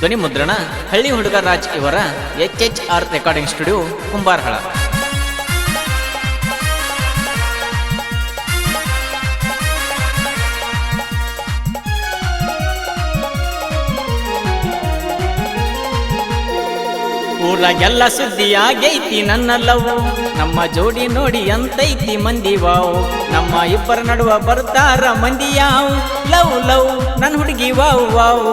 ಧ್ವನಿ ಮುದ್ರಣ, ಹಳ್ಳಿ ಹುಡುಗ ರಾಜ್ ಇವರ H H R recording studio, ಕುಂಬಾರಹಳ. ಊರಾಗೆಲ್ಲ ಸುದ್ದಿಯಾಗೈತಿ ನನ್ನ ಲವ್ ನಮ್ಮ ಜೋಡಿ ನೋಡಿ ಅಂತೈತಿ ಮಂದಿ ವಾವ್ ನಮ್ಮ ಇಬ್ಬರ ನಡುವ ಬರ್ತಾರ ಮಂದಿ ಯಾವ್ ಲವ್ ಲವ್ ನನ್ನ ಹುಡುಗಿ ವಾವ್ ವಾವ್.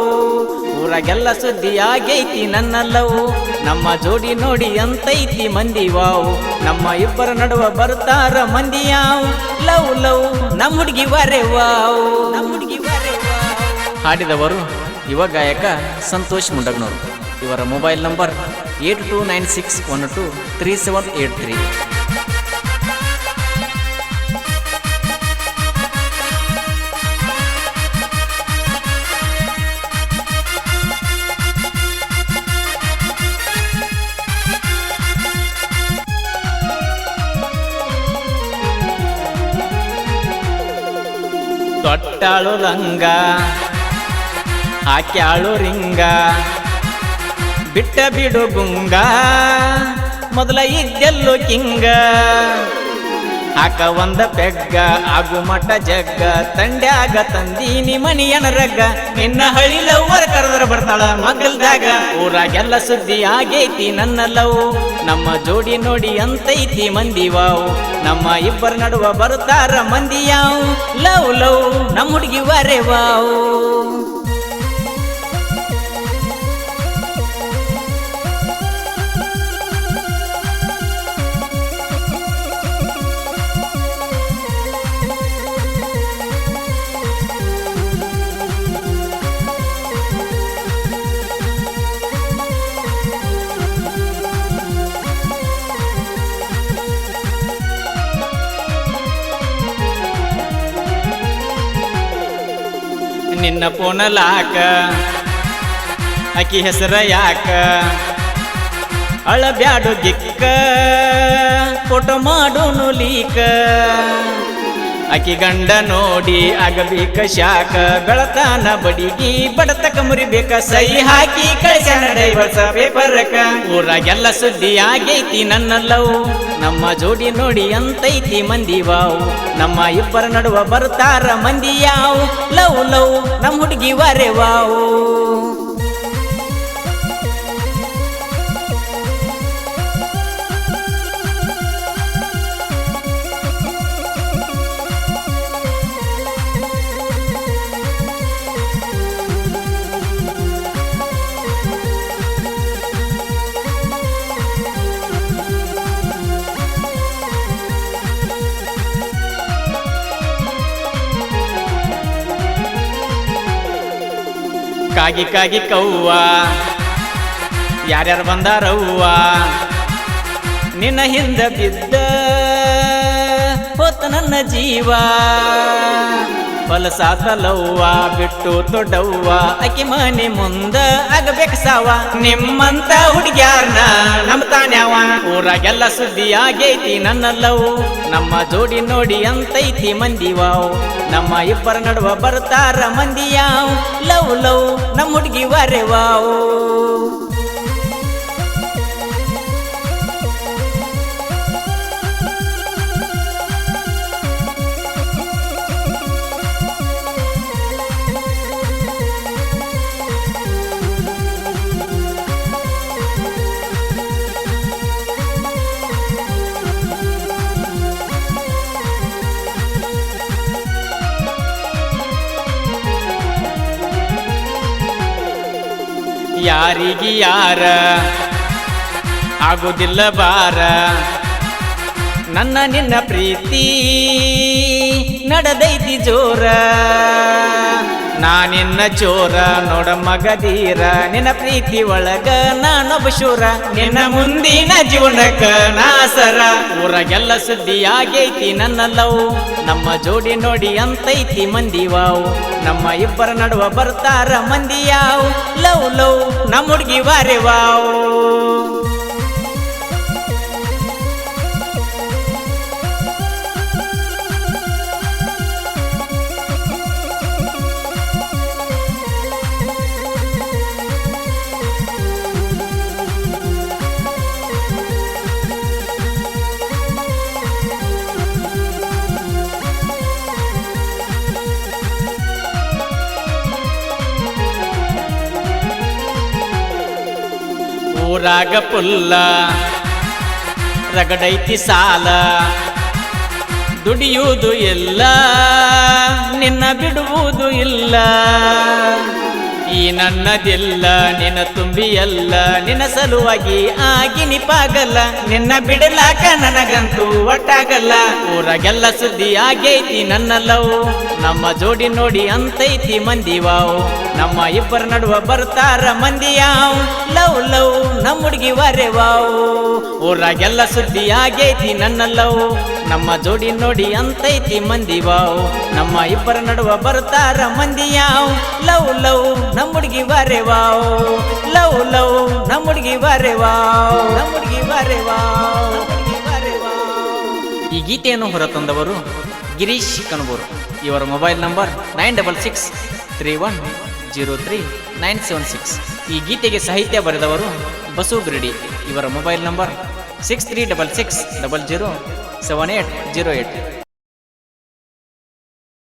ಊರಾಗೆಲ್ಲ ಸುದ್ದಿ ಆಗೈತಿ ಲವ್ ನಮ್ಮ ಜೋಡಿ ನೋಡಿ ಅಂತೈತಿ ಮಂದಿ ವಾವ್ ನಮ್ಮ ಇಬ್ಬರ ನಡುವ ಬರ್ತಾರ ಮಂದಿ ಯಾವ್ ಲವ್ ಲವ್, ನಮ್ಮ ಹುಡುಗಿ ವಾರೆ ವಾವ್ ನಮ್ಮ ಹುಡುಗಿ ವಾರೆ ಹಾಡಿದವರು ಯುವ ಗಾಯಕ ಸಂತೋಷ್ ಮುಂಡಗ್ನವರು ಇವರ mobile number eight two nine six one two three seven eight three. ತೊಟ್ಟಾಳು ಲಂಗ ಹಾಕ್ಯಾಳು ರಿಂಗ. ಬಿಟ್ಟ ಬಿಡು ಗುಂಗ ಮೊದಲ ಇದ್ದೆಲ್ಲು ಕಿಂಗ. ಹಾಕ ಒಂದ ಪೆಗ್ಗ, ಆಗು ಮಠ ಜಗ್ಗ, ತಂಡ್ಯಾಗ ತಂದೀನಿ ಮಣಿಯನ ರಗ್ಗ. ನಿನ್ನ ಹಳಿ ಲವ್ವರ್ ಕರೆದ್ರ ಬರ್ತಾಳ ಮಗಲ್ದಾಗ ಊರಾಗೆಲ್ಲ ಸುದ್ದಿ ಆಗೈತಿ ನನ್ನ ಲವ್. ನಮ್ಮ ಜೋಡಿ ನೋಡಿ ಅಂತೈತಿ ಮಂದಿ ವಾವ್. ನಮ್ಮ ಇಬ್ಬರ ನಡುವ ಬರುತ್ತಾರ ಮಂದಿ ಯಾವ್. ಲವ್ ಲವ್, ನಮ್ಮ ಹುಡುಗಿ ವಾವ್. ನಿನ್ನ ಪೋನಲಾಕ ಅಕಿ ಹೆಸರ ಯಾಕ? ಅಳಬ್ಯಾಡು ಗಿಕ್ಕ ಫೋಟೋ ಮಾಡು ಲೀಕ. ಅಕಿ ಗಂಡ ನೋಡಿ ಆಗಬೇಕ ಶಾಖ, ಬೆಳತಾನ ಬಡಿಗಿ, ಬಡತಕ ಮುರಿಬೇಕ, ಸೈ ಹಾಕಿ ಕಳಿಸ್ಯಾನ ಊರಾಗೆಲ್ಲ ಸುದ್ದಿ ಆಗೈತಿ ನನ್ನ ನಮ್ಮ ಜೋಡಿ ನೋಡಿ ಅಂತೈತಿ ಮಂದಿ ವಾವು. ನಮ್ಮ ಇಬ್ಬರ ನಡುವ ಬರ್ತಾರ ಮಂದಿ ಯಾವ್. ಲವ್ ಲವ್ ನಮ್ಮ ಹುಡುಗಿ ವಾರೆ ವಾವ್. ಕಾಗಿ ಕಾಗಿ ಕವ್ವ. ಯಾರ್ಯಾರು ಬಂದಾರವ್ವ? ನಿನ್ನ ಹಿಂದೆ ಬಿದ್ದ ಹೊತ್ತ ನನ್ನ ಜೀವ. ಹೊಲಸಾತಲವ್ವ ಬಿಟ್ಟು ದೊಡ್ಡವ್ವ. ಅಕಿ ಮನೆ ಮುಂದ ಆಗಬೇಕು ಸಾವ. ನಿಮ್ಮಂತ ಹುಡುಗ್ಯಾರ್ನ ತಾನ್ಯಾವ ಊರಾಗೆಲ್ಲ ಸುದ್ದಿ ಆಗೈತಿ ನನ್ನ ಲವ್ ನಮ್ಮ ಜೋಡಿ ನೋಡಿ ಅಂತೈತಿ ಮಂದಿ ವಾವ್ ನಮ್ಮ ಇಬ್ಬರ ನಡುವ ಬರ್ತಾರ ಮಂದಿ ಯಾವ್ ಲವ್ ಲವ್, ನಮ್ಮ ಹುಡುಗಿ ವಾವ್ ಯಾರಿಗೆ ಯಾರ? ಆಗುದಿಲ್ಲ ಬಾರ ನನ್ನ ನಿನ್ನ ಪ್ರೀತಿ ನಡೆದೈತಿ ಜೋರ. ನಾನಿನ್ನ ಚೋರ, ನೋಡ ಮಗದೀರ ನಿನ್ನ ಪ್ರೀತಿ ಒಳಗ ನಾನೊಬ್ಬ ಶೂರ. ನಿನ್ನ ಮುಂದಿನ ಜೀವನಕ ನಾಸರ ಊರಾಗೆಲ್ಲ ಸುದ್ದಿ ಆಗೈತಿ ನನ್ನ ಲವ್ ನಮ್ಮ ಜೋಡಿ ನೋಡಿ ಅಂತೈತಿ ಮಂದಿ ವಾವ್ ನಮ್ಮ ಇಬ್ಬರ ನಡುವ ಬರ್ತಾರ ಮಂದಿ ಯಾವ್ ಲವ್ ಲವ್, ನಮ್ಮ ಹುಡುಗಿ ವಾರೆ ವಾವ್ ಊರಾಗ ಪುಲ್ಲ ರಗಡೈತಿ ಸಾಲ ದುಡಿಯುವುದು ಇಲ್ಲ ನಿನ್ನ ಬಿಡುವುದು ಇಲ್ಲ. ಈ ನನ್ನದೆಲ್ಲ ನಿನ್ನ ತುಂಬಿಯಲ್ಲ, ನಿನ್ನ ಸಲುವಾಗಿ ಆಗಿ ನಿಪಾಗಲ್ಲ. ನಿನ್ನ ಬಿಡಲಾಕ ನನಗಂತೂ ಒಟ್ಟಾಗಲ್ಲ. ಊರಾಗೆಲ್ಲ ಸುದ್ದಿ ಆಗೈತಿ ನನ್ನ ಲವ್ ನಮ್ಮ ಜೋಡಿ ನೋಡಿ ಅಂತೈತಿ ಮಂದಿ ವಾವ್ ನಮ್ಮ ಇಬ್ಬರ ನಡುವ ಬರ್ತಾರ ಮಂದಿ ಯಾವ್ ಲವ್ ಲವ್, ನಮ್ಮ ಹುಡುಗಿ ವಾರೆ ವಾವ್ ಊರಾಗೆಲ್ಲ ಸುದ್ದಿ ಆಗೈತಿ ನನ್ನ ಲವ್ ನಮ್ಮ ಜೋಡಿ ನೋಡಿ ಅಂತೈತಿ ಮಂದಿ ವಾವ್. ನಮ್ಮ ಇಬ್ಬರ ನಡುವ ಬರುತ್ತಾರ ಮಂದಿ ಯಾವ್. ಲವ್ ಲವ್, ನಮ್ಮ ಹುಡುಗಿ ಬಾರೆ ವಾವ್. ಲವ್ ಲವ್, ನಮ್ಮ ಹುಡುಗಿ ಬಾರೆ ವಾವ್. ನಮ್ಮ ಹುಡುಗಿ ಬಾರೆ ವಾವ್. ಈ ಗೀತೆಯನ್ನು ಹೊರತಂದವರು ಗಿರೀಶ್ ಕನಬೂರು. ಇವರ mobile number nine double six three one zero three nine seven six. ಈ ಗೀತೆಗೆ ಸಾಹಿತ್ಯ ಬರೆದವರು ಬಸು ಗ್ರಿಡಿ. ಇವರ mobile number six three double six double zero seven eight zero eight